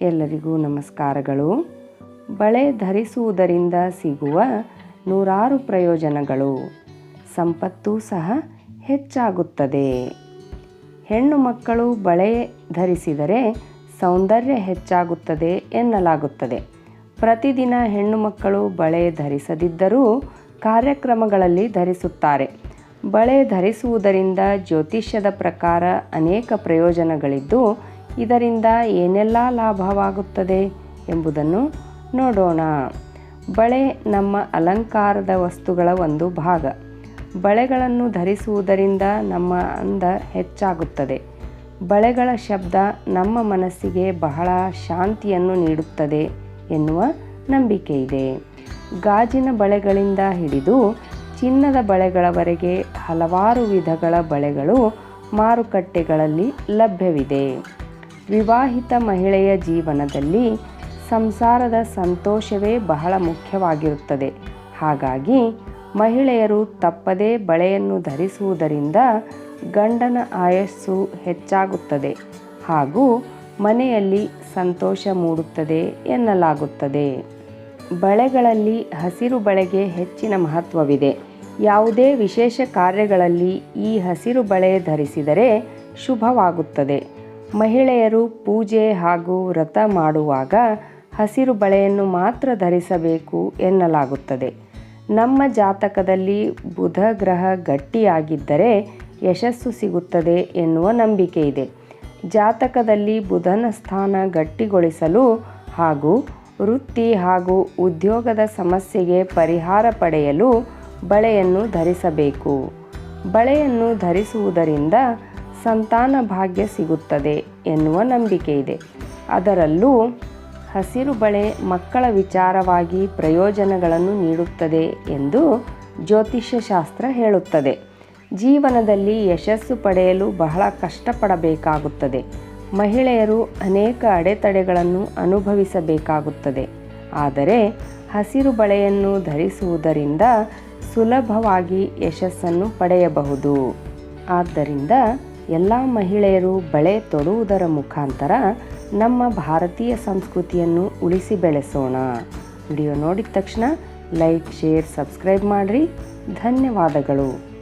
ಎಲ್ಲರಿಗೂ ನಮಸ್ಕಾರಗಳು. ಬಳೆ ಧರಿಸುವುದರಿಂದ ಸಿಗುವ ನೂರಾರು ಪ್ರಯೋಜನಗಳು. ಸಂಪತ್ತು ಸಹ ಹೆಚ್ಚಾಗುತ್ತದೆ. ಹೆಣ್ಣು ಮಕ್ಕಳು ಬಳೆ ಧರಿಸಿದರೆ ಸೌಂದರ್ಯ ಹೆಚ್ಚಾಗುತ್ತದೆ ಎನ್ನಲಾಗುತ್ತದೆ. ಪ್ರತಿದಿನ ಹೆಣ್ಣು ಮಕ್ಕಳು ಬಳೆ ಧರಿಸದಿದ್ದರೂ ಕಾರ್ಯಕ್ರಮಗಳಲ್ಲಿ ಧರಿಸುತ್ತಾರೆ. ಬಳೆ ಧರಿಸುವುದರಿಂದ ಜ್ಯೋತಿಷ್ಯದ ಪ್ರಕಾರ ಅನೇಕ ಪ್ರಯೋಜನಗಳಿದ್ದು ಇದರಿಂದ ಏನೆಲ್ಲ ಲಾಭವಾಗುತ್ತದೆ ಎಂಬುದನ್ನು ನೋಡೋಣ. ಬಳೆ ನಮ್ಮ ಅಲಂಕಾರದ ವಸ್ತುಗಳ ಒಂದು ಭಾಗ. ಬಳೆಗಳನ್ನು ಧರಿಸುವುದರಿಂದ ನಮ್ಮ ಅಂದ ಹೆಚ್ಚಾಗುತ್ತದೆ. ಬಳೆಗಳ ಶಬ್ದ ನಮ್ಮ ಮನಸ್ಸಿಗೆ ಬಹಳ ಶಾಂತಿಯನ್ನು ನೀಡುತ್ತದೆ ಎನ್ನುವ ನಂಬಿಕೆ ಇದೆ ಗಾಜಿನ ಬಳೆಗಳಿಂದ ಹಿಡಿದು ಚಿನ್ನದ ಬಳೆಗಳವರೆಗೆ ಹಲವಾರು ವಿಧಗಳ ಬಳೆಗಳು ಮಾರುಕಟ್ಟೆಗಳಲ್ಲಿ ಲಭ್ಯವಿದೆ. ವಿವಾಹಿತ ಮಹಿಳೆಯ ಜೀವನದಲ್ಲಿ ಸಂಸಾರದ ಸಂತೋಷವೇ ಬಹಳ ಮುಖ್ಯವಾಗಿರುತ್ತದೆ. ಹಾಗಾಗಿ ಮಹಿಳೆಯರು ತಪ್ಪದೇ ಬಳೆಯನ್ನು ಧರಿಸುವುದರಿಂದ ಗಂಡನ ಆಯಸ್ಸು ಹೆಚ್ಚಾಗುತ್ತದೆ ಹಾಗೂ ಮನೆಯಲ್ಲಿ ಸಂತೋಷ ಮೂಡುತ್ತದೆ ಎನ್ನಲಾಗುತ್ತದೆ. ಬಳೆಗಳಲ್ಲಿ ಹಸಿರು ಬಳೆಗೆ ಹೆಚ್ಚಿನ ಮಹತ್ವವಿದೆ. ಯಾವುದೇ ವಿಶೇಷ ಕಾರ್ಯಗಳಲ್ಲಿ ಈ ಹಸಿರು ಬಳೆ ಧರಿಸಿದರೆ ಶುಭವಾಗುತ್ತದೆ. ಮಹಿಳೆಯರು ಪೂಜೆ ಹಾಗೂ ವ್ರತ ಮಾಡುವಾಗ ಹಸಿರು ಬಳೆಯನ್ನು ಮಾತ್ರ ಧರಿಸಬೇಕು ಎನ್ನಲಾಗುತ್ತದೆ. ನಮ್ಮ ಜಾತಕದಲ್ಲಿ ಬುಧ ಗ್ರಹ ಗಟ್ಟಿಯಾಗಿದ್ದರೆ ಯಶಸ್ಸು ಸಿಗುತ್ತದೆ ಎನ್ನುವ ನಂಬಿಕೆ ಇದೆ. ಜಾತಕದಲ್ಲಿ ಬುಧನ ಸ್ಥಾನ ಗಟ್ಟಿಗೊಳಿಸಲು ಹಾಗೂ ವೃತ್ತಿ ಹಾಗೂ ಉದ್ಯೋಗದ ಸಮಸ್ಯೆಗೆ ಪರಿಹಾರ ಪಡೆಯಲು ಬಳೆಯನ್ನು ಧರಿಸಬೇಕು. ಬಳೆಯನ್ನು ಧರಿಸುವುದರಿಂದ ಸಂತಾನ ಭಾಗ್ಯ ಸಿಗುತ್ತದೆ ಎನ್ನುವ ನಂಬಿಕೆ ಇದೆ. ಅದರಲ್ಲೂ ಹಸಿರು ಬಳೆ ಮಕ್ಕಳ ವಿಚಾರವಾಗಿ ಪ್ರಯೋಜನಗಳನ್ನು ನೀಡುತ್ತದೆ ಎಂದು ಜ್ಯೋತಿಷ್ಯ ಶಾಸ್ತ್ರ ಹೇಳುತ್ತದೆ. ಜೀವನದಲ್ಲಿ ಯಶಸ್ಸು ಪಡೆಯಲು ಬಹಳ ಕಷ್ಟಪಡಬೇಕಾಗುತ್ತದೆ. ಮಹಿಳೆಯರು ಅನೇಕ ಅಡೆತಡೆಗಳನ್ನು ಅನುಭವಿಸಬೇಕಾಗುತ್ತದೆ. ಆದರೆ ಹಸಿರು ಬಳೆಯನ್ನು ಧರಿಸುವುದರಿಂದ ಸುಲಭವಾಗಿ ಯಶಸ್ಸನ್ನು ಪಡೆಯಬಹುದು. ಆದ್ದರಿಂದ ಎಲ್ಲ ಮಹಿಳೆಯರು ಬಳೆ ತೊಡುವುದರ ಮುಖಾಂತರ ನಮ್ಮ ಭಾರತೀಯ ಸಂಸ್ಕೃತಿಯನ್ನು ಉಳಿಸಿ ಬೆಳೆಸೋಣ. ವಿಡಿಯೋ ನೋಡಿದ ತಕ್ಷಣ ಲೈಕ್, ಶೇರ್, ಸಬ್ಸ್ಕ್ರೈಬ್ ಮಾಡಿರಿ. ಧನ್ಯವಾದಗಳು.